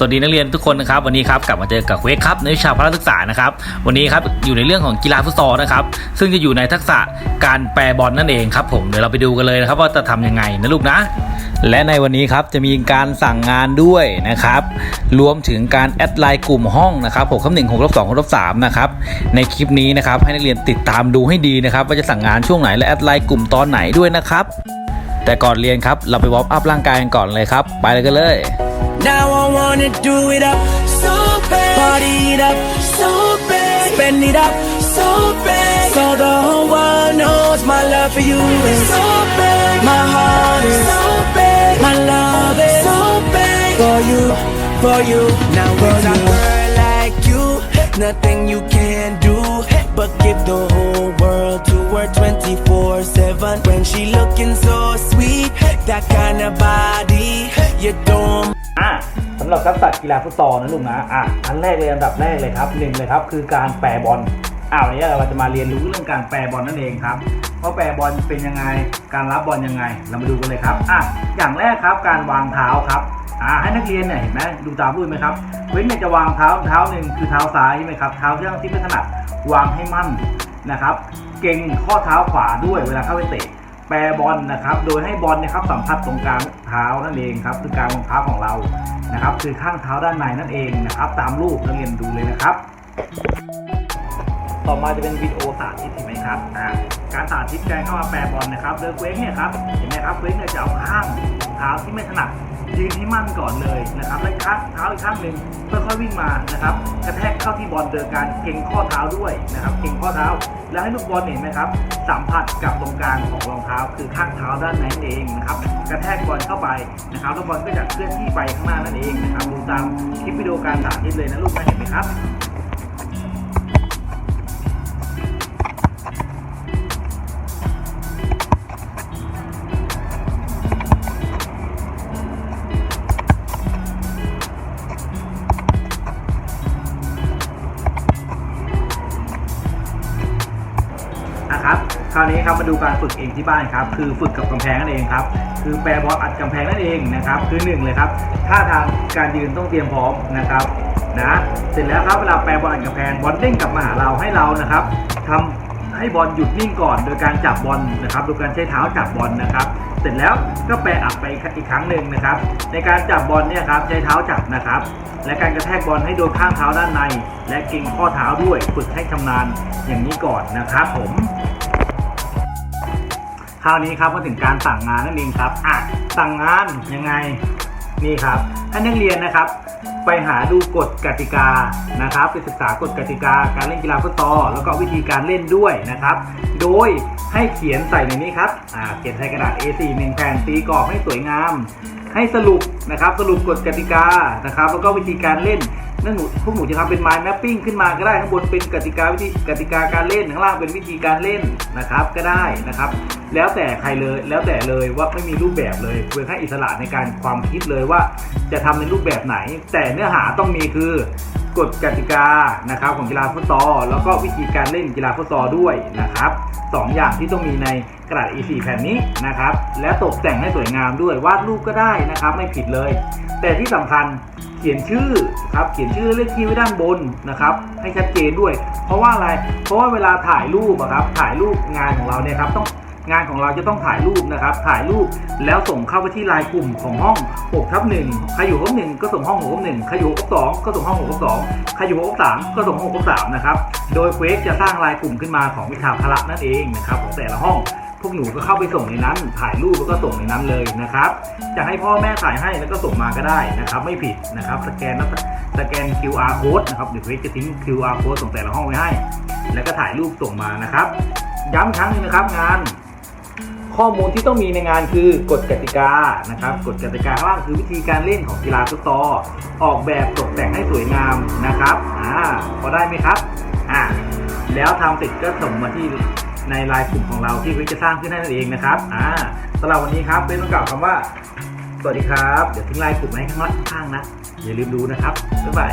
สวัสดีนักเรียนทุกคนนะครับวันนี้ครับกลับมาเจอกับเวกครับในวิชาพละศึกษานะครับวันนี้ครับอยู่ในเรื่องของกีฬาฟุตซอลนะครับซึ่งจะอยู่ในทักษะการแปรบอลนั่นเองครับผมเดี๋ยวเราไปดูกันเลยนะครับว่าจะทำยังไงนะลูกนะ และในวันนี้ครับจะมีการสั่งงานด้วยนะครับรวมถึงการแอดไลน์กลุ่มห้องนะครับ6ทับหนึ่งหกทับสองหกทับสามนะครับในคลิปนี้นะครับให้นักเรียนติดตามดูให้ดีนะครับว่าจะสั่งงานช่วงไหนและแอดไลน์กลุ่มตอนไหนด้วยนะครับแต่ก่อนเรียนครับเราไปวอร์มอัพร่างกายกันก่อนเลยครับ ไปเลยกันเลย Now I wanna do it up, so bad. Party it up, so bad. Spend it up, so bad. So the whole world knows my love for you is so bad. My heart is so bad. My love is so bad for you, for you. Now you. a girl like you, nothing you can do but give the whole world to her 24/7. When she looking so sweet, that kind of body, you don't. ำหรับทักษะกีฬาฟุตซอลนะลุงนะอะอันแรกเลยอันดับแรกเลยครับหนึ่งเลยครับคือการแปรบอลอ้าววันนี้เราจะมาเรียนรู้เรื่องการแปรบอลนั่นเองครับว่าแปรบอลเป็นยังไงการรับบอลยังไง เรามาดูกันเลยครับอะอย่างแรกครับการวางเท้าครับอ่าให้นักเรียนเนี่ยเห็นไหมดูตามรูปไหมครับเว้นเนี่ยจะวางเท้าเท้าหนึ่งคือเท้าซ้ายใช่ไหมครับเท้าที่ที่ไม่ถนัดวางให้มั่นนะครับ เก่งข้อเท้าขวาด้วยเวลาเข้าไปเตะ แปรบอลนะครับ โดยให้บอลนะครับสัมผัสตรงกลางเท้านั่นเองครับคือกลางรองเท้าของเรานะครับ คือข้างเท้าด้านในนั่นเองนะครับ ตามรูปนักเรียนดูเลยนะครับ ต่อมาจะเป็นวิดีโอสาธิตเห็นไหมครับอ่าการสาธิตการเข้ามาแปรบอลนะครับโดยเควกเนี่ยครับเห็นไหมครับเควกเนี่ยจะเอาข้างเท้าที่ไม่ถนัดยืนให้มั่นก่อนเลยนะครับแล้วข้างเท้าอีกข้างหนึ่งค่อยๆวิ่งมานะครับกระแทกเข้าที่บอลโดยการเก่งข้อเท้าด้วยนะครับเก่งข้อเท้า แล้วให้ลูกบอลเห็นไหมครับสัมผัสกับตรงกลางของรองเท้า คือข้างเท้าด้านในนั่นเองนะครับกระแทกบอลเข้าไปนะครับแล้วบอลก็จะเคลื่อนที่ไปข้างหน้านั่นเองนะครับดูตามคลิปวิดีโอการสาธิตเลยนะลูกนะเห็นไหมครับ ราวนี้ครับมาดูการฝึกเองที่บ้านครับ คือฝึกกับกำแพงนั่นเองครับ คือแปรบอลอัดกำแพงนั่นเองนะครับ คือหนึ่งเลยครับท่าทางการยืนต้องเตรียมพร้อมนะครับนะเสร็จแล้วครับเวลาแปรบอลอัดกำแพงบอลเด้งกลับมาหาเราให้เรานะครับทำให้บอลหยุดนิ่งก่อน โดยการจับบอลนะครับ โดยการใช้เท้าจับบอลนะครับ เสร็จแล้วก็แปรอัดไปอีกครั้งหนึ่งนะครับ ในการจับบอลเนี่ยครับใช้เท้าจับนะครับและการกระแทกบอลให้โดนข้างเท้าด้านใน และเก่งข้อเท้าด้วยฝึกให้ชำนาญอย่างนี้ก่อนนะครับผม ราวนี้ครับก็ถึงการสั่งงานนั่นเองครับอะสั่งงานยังไงนี่ครับให้นักเรียนนะครับ ไปหาดูกฎกติกานะครับไปศึกษากฎกติกาการเล่นกีฬาฟุตซอลแล้วก็วิธีการเล่นด้วยนะครับ โดยให้เขียนใส่ในนี้ครับอ่าเขียนใส่กระดาษ A4 หนึ่งแผ่นตีกรอบให้สวยงามให้สรุปนะครับสรุปกฎกติกานะครับแล้วก็วิธีการเล่นนั่นหนูพวกหนูจะทำเป็น mind mapping ขึ้นมาก็ได้ข้างบนเป็นกติกาวิธีกติกาการเล่นข้างล่างเป็นวิธีการเล่นนะครับก็ได้นะครับ แล้วแต่ใครเลยแล้วแต่เลยว่าไม่มีรูปแบบเลยเพื่อให้อิสระในการความคิดเลยว่าจะทำในรูปแบบไหน แต่เนื้อหาต้องมีคือกฎกติกานะครับของกีฬาฟุตซอลแล้วก็วิธีการเล่นกีฬาฟุตซอลด้วยนะครับสองอย่างที่ต้องมีในกระดาษ A4 แผ่นนี้นะครับ และตกแต่งให้สวยงามด้วยวาดรูปก็ได้นะครับ ไม่ผิดเลย แต่ที่สำคัญเขียนชื่อครับเขียนชื่อเลขที่ไว้ด้านบนนะครับ ให้ชัดเจนด้วย เพราะว่าอะไรเพราะว่าเวลาถ่ายรูปอะครับถ่ายรูปงานของเราเนี่ยครับต้อง งานของเราจะต้องถ่ายรูปนะครับ ถ่ายรูปแล้วส่งเข้าไปที่ไลน์กลุ่มของห้อง6ทับ1ใครอยู่ห้องหนึ่งก็ส่งห้อง6ทับ1ใครอยู่6ทับ2ก็ส่งห้อง6ทับ2ใครอยู่6ทับ3ก็ส่งห้อง6ทับ3นะครับ โดยเควกจะสร้างไลน์กลุ่มขึ้นมาของวิชาพละนั่นเองนะครับของแต่ละห้องพวกหนูก็เข้าไปส่งในนั้น ถ่ายรูปแล้วก็ส่งในนั้นเลยนะครับ จะให้พ่อแม่ถ่ายให้แล้วก็ส่งมาก็ได้นะครับ ไม่ผิดนะครับ สแกนสแกน QR code นะครับเดี๋ยวเวกจะทิ้ง QR code ส่งแต่ละห้องไว้ให้ แล้วก็ถ่ายรูปส่งมานะครับ ย้ำครั้งนึงนะครับงาน ข้อมูลที่ต้องมีในงานคือกฎกติกานะครับกฎกติกาข้างล่างคือวิธีการเล่นของกีฬาฟุตซอลออกแบบตกแต่งให้สวยงามนะครับอ่าพอได้ไหมครับอ่าแล้วทำเสร็จก็ส่งมาที่ในไลน์กลุ่มของเราที่วิจะสร้างขึ้นให้นั่นเองนะครับอ่าสำหรับวันนี้ครับเป็นต้องกล่าวคำว่า สวัสดีครับ เดี๋ยวทิ้งไลน์กลุ่มไว้ข้างล่างข้างๆนะอย่าลืมดูนะครับบ๊ายบาย